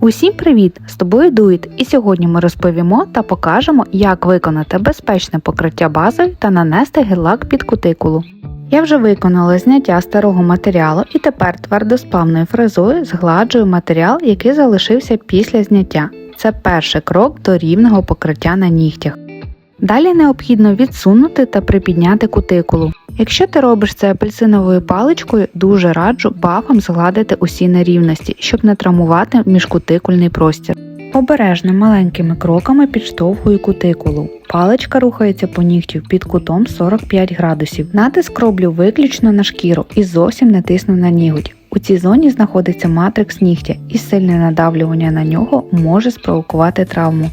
Усім привіт! З тобою Дуїт, і сьогодні ми розповімо та покажемо, як виконати безпечне покриття базою та нанести гель-лак під кутикулу. Я вже виконала зняття старого матеріалу і тепер твердосплавною фрезою згладжую матеріал, який залишився після зняття. Це перший крок до рівного покриття на нігтях. Далі необхідно відсунути та припідняти кутикулу. Якщо ти робиш це апельсиновою паличкою, дуже раджу бафом згладити усі нерівності, щоб не травмувати міжкутикульний простір. Обережно маленькими кроками підштовхую кутикулу. Паличка рухається по нігтю під кутом 45 градусів. Натиск роблю виключно на шкіру і зовсім не тисну на ніготь. У цій зоні знаходиться матрикс нігтя, і сильне надавлювання на нього може спровокувати травму.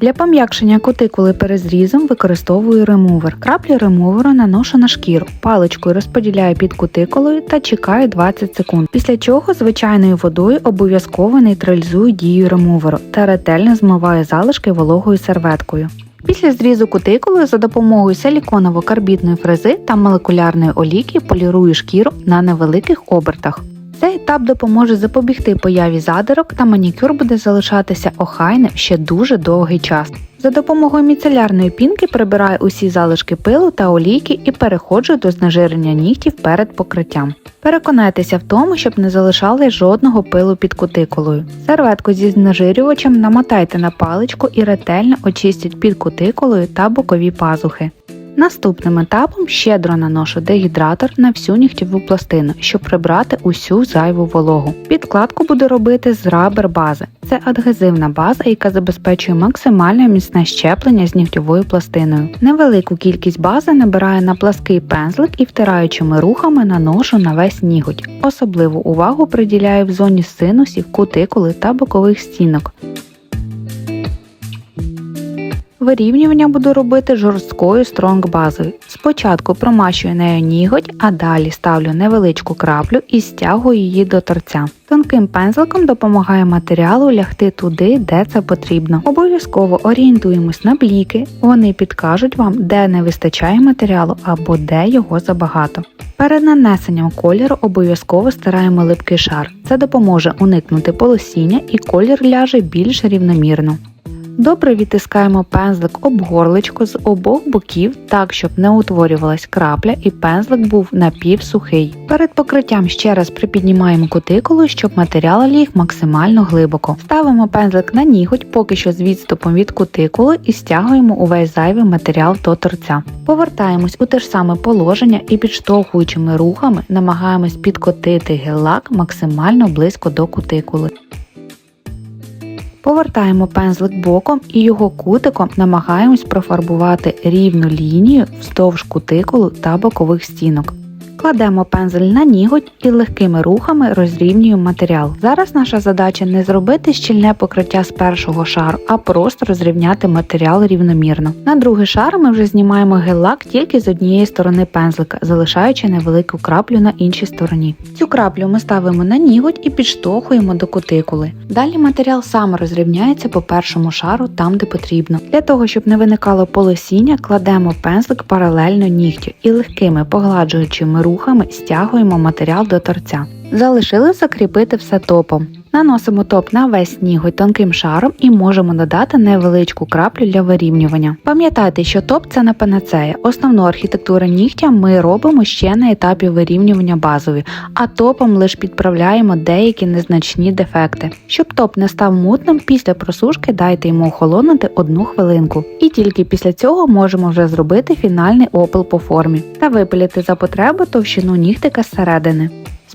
Для пом'якшення кутикули перед зрізом використовую ремувер. Краплі ремуверу наношу на шкіру, паличкою розподіляю під кутикулою та чекаю 20 секунд. Після чого звичайною водою обов'язково нейтралізую дію ремуверу та ретельно змиваю залишки вологою серветкою. Після зрізу кутикули за допомогою силіконово-карбідної фрези та молекулярної олійки полірую шкіру на невеликих обертах. Цей етап допоможе запобігти появі задирок та манікюр буде залишатися охайним ще дуже довгий час. За допомогою міцелярної пінки прибираю усі залишки пилу та олійки і переходжу до знежирення нігтів перед покриттям. Переконайтеся в тому, щоб не залишали жодного пилу під кутикулою. Серветку зі знежирювачем намотайте на паличку і ретельно очистіть під кутикулою та бокові пазухи. Наступним етапом щедро наношу дегідратор на всю нігтєву пластину, щоб прибрати усю зайву вологу. Підкладку буду робити з рабер бази. Це адгезивна база, яка забезпечує максимальне міцне щеплення з нігтєвою пластиною. Невелику кількість бази набираю на плаский пензлик і втираючими рухами наношу на весь ніготь. Особливу увагу приділяю в зоні синусів, кутикули та бокових стінок. Вирівнювання буду робити жорсткою стронг базою. Спочатку промащую нею ніготь, а далі ставлю невеличку краплю і стягую її до торця. Тонким пензликом допомагає матеріалу лягти туди, де це потрібно. Обов'язково орієнтуємось на бліки, вони підкажуть вам, де не вистачає матеріалу або де його забагато. Перед нанесенням кольору обов'язково стираємо липкий шар. Це допоможе уникнути полосіння і колір ляже більш рівномірно. Добре відтискаємо пензлик об горличку з обох боків, так щоб не утворювалась крапля і пензлик був напівсухий. Перед покриттям ще раз припіднімаємо кутикулу, щоб матеріал ліг максимально глибоко. Ставимо пензлик на ніготь, поки що з відступом від кутикули і стягуємо увесь зайвий матеріал до торця. Повертаємось у те ж саме положення і підштовхуючими рухами намагаємось підкотити гель-лак максимально близько до кутикули. Повертаємо пензлик боком і його кутиком намагаємось профарбувати рівну лінію вздовж кутикулу та бокових стінок. Кладемо пензель на ніготь і легкими рухами розрівнюємо матеріал. Зараз наша задача не зробити щільне покриття з першого шару, а просто розрівняти матеріал рівномірно. На другий шар ми вже знімаємо гель-лак тільки з однієї сторони пензлика, залишаючи невелику краплю на іншій стороні. Цю краплю ми ставимо на ніготь і підштовхуємо до кутикули. Далі матеріал сам розрівняється по першому шару там, де потрібно. Для того, щоб не виникало полосіння, кладемо пензлик паралельно нігтю і легкими погладжуючими рухами стягуємо матеріал до торця. Залишили закріпити все топом. Наносимо топ на весь ніготь тонким шаром і можемо додати невеличку краплю для вирівнювання. Пам'ятайте, що топ це не панацея. Основну архітектуру нігтя ми робимо ще на етапі вирівнювання базової, а топом лише підправляємо деякі незначні дефекти. Щоб топ не став мутним, після просушки дайте йому охолонути одну хвилинку. І тільки після цього можемо вже зробити фінальний опил по формі та випилити за потреби товщину нігтика зсередини.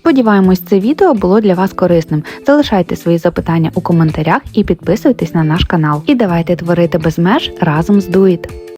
Сподіваємось, це відео було для вас корисним. Залишайте свої запитання у коментарях і підписуйтесь на наш канал. І давайте творити без меж разом з Дуїт.